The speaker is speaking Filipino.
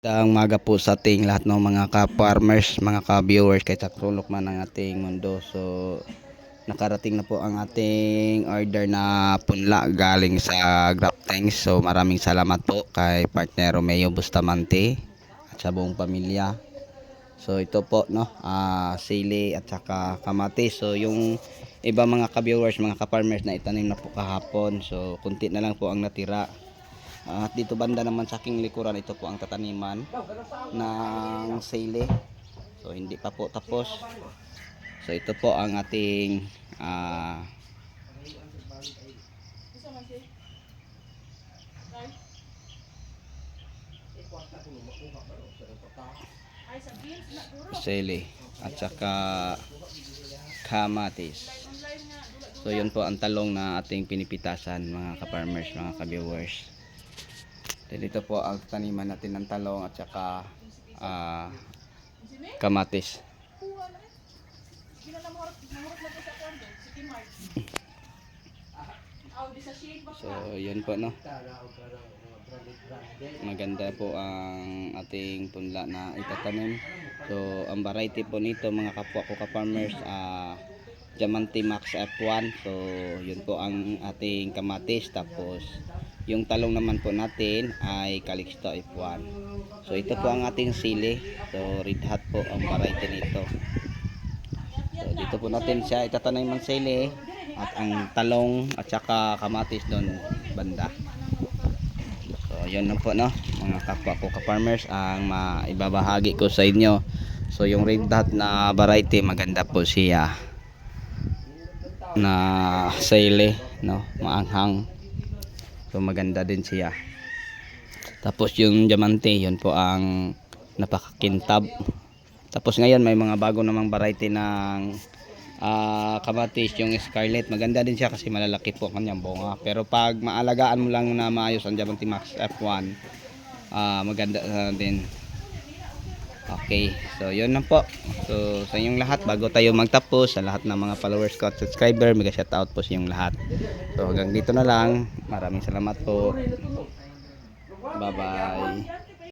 Magandang maga po sa ating lahat ng mga ka-farmers, mga ka-viewers kahit sa krulok man ng ating mundo. So, nakarating na po ang ating order na punla galing sa Graftangs. So, maraming salamat po kay partner Romeo Bustamante at sa buong pamilya. So, ito po, no, ah sili at saka kamatis. So, yung iba mga ka-viewers, mga ka-farmers na itanim na po kahapon. So, kunti na lang po ang natira. At dito banda naman sa aking likuran, ito po ang tataniman ng sili. So hindi pa po tapos. So ito po ang ating ah, sili at saka kamatis. So yun po ang talong na ating pinipitasan mga ka-farmers, mga ka-viewers. Dito po ang taniman natin ng talong at saka ah, kamatis. So yun po no. Maganda po ang ating punla na itatanim. So ang variety po nito mga kapwa ko ka-farmers ah Diamante Max F1. So yun po ang ating kamatis tapos yung talong naman po natin ay Calixto F1. So ito po ang ating sili. So red hot po ang variety nito. So dito po natin siya itatanim ng sili at ang talong at saka kamatis doon banda. So yun lang po no mga kapwa ko ka-farmers ang maibabahagi ko sa inyo. So yung red dot na variety maganda po siya na sili no maanghang. So maganda din siya. Tapos yung diamante yun po ang napakakintab. Tapos ngayon may mga bago namang variety ng ah, kamatis yung scarlet. Maganda din siya kasi malalaki po ang kanyang bunga. Pero pag maalagaan mo lang na maayos ang Diamante Max F1, ah, maganda ah, din. Okay, so yun lang po. So sa inyong lahat, bago tayo magtapos, sa lahat ng mga followers ko at subscriber, mega shout out po sa inyong lahat. So hanggang dito na lang. Maraming salamat po. Bye bye.